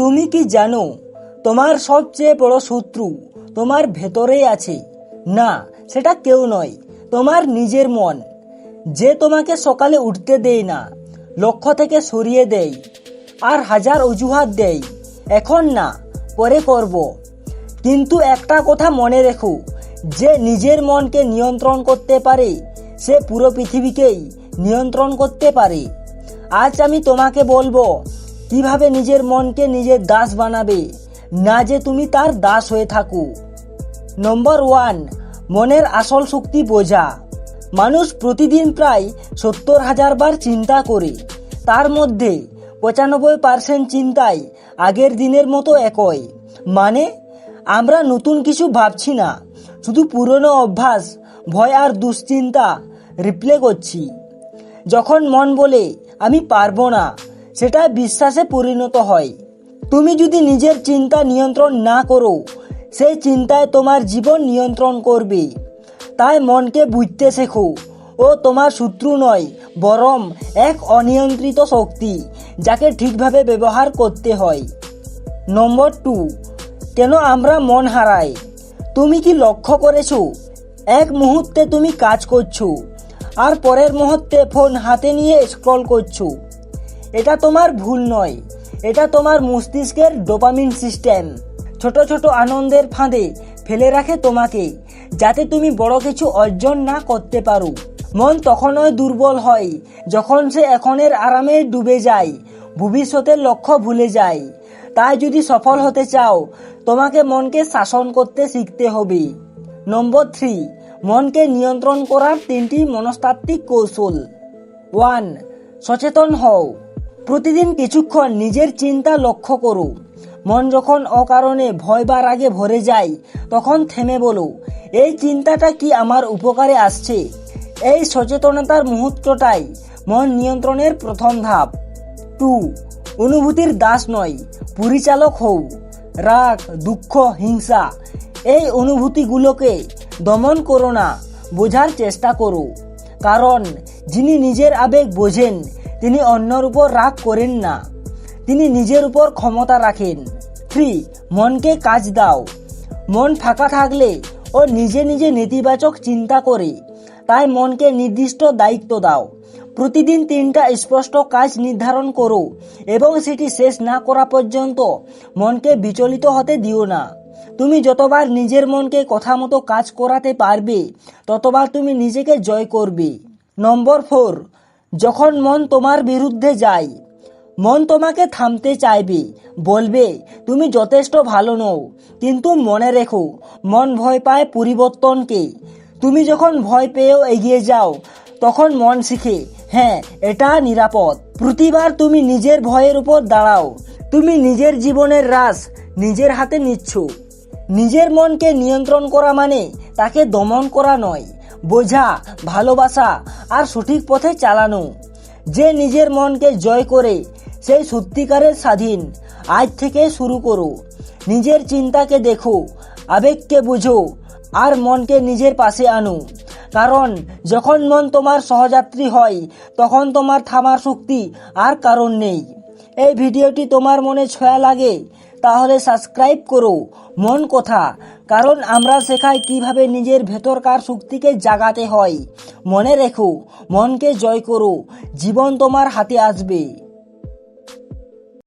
তুমি কি জানো, তোমার সবচেয়ে বড় শত্রু তোমার ভেতরেই আছে? না, সেটা কেউ নয়, তোমার নিজের মন। যে তোমাকে সকালে উঠতে দেয় না, লক্ষ্য থেকে সরিয়ে দেয়, আর হাজার অজুহাত দেয়, এখন না, পরে করব। কিন্তু একটা কথা মনে রেখো, যে নিজের মনকে নিয়ন্ত্রণ করতে পারে, সে পুরো পৃথিবীকেই নিয়ন্ত্রণ করতে পারে। আজ আমি তোমাকে বলব কীভাবে নিজের মনকে নিজের দাস বানাবে? না যে তুমি তার দাস হয়ে থাকো। নম্বর ওয়ান মনের আসল শক্তি বোঝা। মানুষ প্রতিদিন প্রায় সত্তর হাজার বার চিন্তা করে। তার মধ্যে পঁচানব্বই পার্সেন্ট চিন্তাই আগের দিনের মতো একই। মানে আমরা নতুন কিছু ভাবছি না। শুধু পুরনো অভ্যাস, ভয় আর দুশ্চিন্তা রিপ্লে করছি। যখন মন বলে, আমি পারব না। সেটা বিশ্বাসে পরিণত হয়। তুমি যদি নিজের চিন্তা নিয়ন্ত্রণ না করো, সেই চিন্তায় তোমার জীবন নিয়ন্ত্রণ করবে। তাই মনকে বুঝতে শেখো, ও তোমার শত্রু নয়, বরং এক অনিয়ন্ত্রিত শক্তি, যাকে ঠিকভাবে ব্যবহার করতে হয়। নম্বর টু, কেন আমরা মন হারাই? তুমি কি লক্ষ্য করেছ? এক মুহূর্তে তুমি কাজ করছ, আর পরের মুহূর্তে ফোন হাতে নিয়ে স্ক্রল করছ। এটা তোমার ভুল নয়। এটা তোমার মস্তিষ্কের ডোপামিন সিস্টেম। ছোট ছোট আনন্দের ফাঁদে ফেলে রাখে তোমাকে, যাতে তুমি বড় কিছু অর্জন না করতে পারো। মন তখনই দুর্বল হয় যখন সে এখনের আরামে ডুবে যায়, ভবিষ্যতের লক্ষ্য ভুলে যায়। তাই যদি সফল হতে চাও, তোমাকে মনকে শাসন করতে শিখতে হবে। নম্বর থ্রি, মনকে নিয়ন্ত্রণ করার তিনটি মনস্তাত্ত্বিক কৌশল। ওয়ান, সচেতন হও। প্রতিদিন কিছুক্ষণ নিজের চিন্তা লক্ষ্য করো। মন যখন অকারণে ভয় বা রাগে ভরে যায়, তখন থেমে বলো, এই চিন্তাটা কি আমার উপকারে আসছে? এই সচেতনতার মুহূর্তটাই মন নিয়ন্ত্রণের প্রথম ধাপ। টু, অনুভূতির দাস নয়, পরিচালক হও। রাগ, দুঃখ, হিংসা, এই অনুভূতিগুলোকে দমন করো না, বোঝার চেষ্টা করো। কারণ, যিনি নিজের আবেগ বোঝেন তিনি অন্যর উপর রাগ করেন না। তিনি নিজের উপর ক্ষমতা রাখেন। থ্রি মনকে কাজ দাও। মন ফাঁকা থাকলে ও নিজে নিজে নেতিবাচক চিন্তা করে। তাই মনকে নির্দিষ্ট দায়িত্ব দাও। প্রতিদিন তিনটা স্পষ্ট কাজ নির্ধারণ করো এবং সেটি শেষ না করা পর্যন্ত মনকে বিচলিত হতে দিও না। তুমি যতবার নিজের মনকে কথা মতো কাজ করাতে পারবে, ততবার তুমি নিজেকে জয় করবে। নম্বর ফোর যখন মন তোমার বিরুদ্ধে যায়, মন তোমাকে থামতে চাইবে, বলবে, তুমি যথেষ্ট ভালো নও। কিন্তু মনে রেখো, মন ভয় পায় পরিবর্তনকে। তুমি যখন ভয় পেয়েও এগিয়ে যাও, তখন মন শিখে হ্যাঁ এটা নিরাপদ। প্রতিবার তুমি নিজের ভয়ের উপর দাঁড়াও। তুমি নিজের জীবনের রাস নিজের হাতে নিচ্ছ। নিজের মনকে নিয়ন্ত্রণ করা মানে তাকে দমন করা নয়। বোঝা, ভালোবাসা আর সঠিক পথে চালানো। যে নিজের মনকে জয় করে, সেই সত্যিকারের স্বাধীন। আজ থেকে শুরু করো। নিজের চিন্তাকে দেখো, আবেগকে বুঝো আর মনকে নিজের পাশে আনো। কারণ যখন মন তোমার সহযাত্রী হয়, তখন তোমার থামার শক্তি আর কারণ নেই। এই ভিডিওটি তোমার মনে ছয়া লাগে, তাহলে সাবস্ক্রাইব করো। মন কথা, কারণ আমরা শেখাই কীভাবে নিজের ভেতরকার শক্তিকে জাগাতে হয়। মনে রেখো, মনকে জয় করো। জীবন তোমার হাতে আসবে।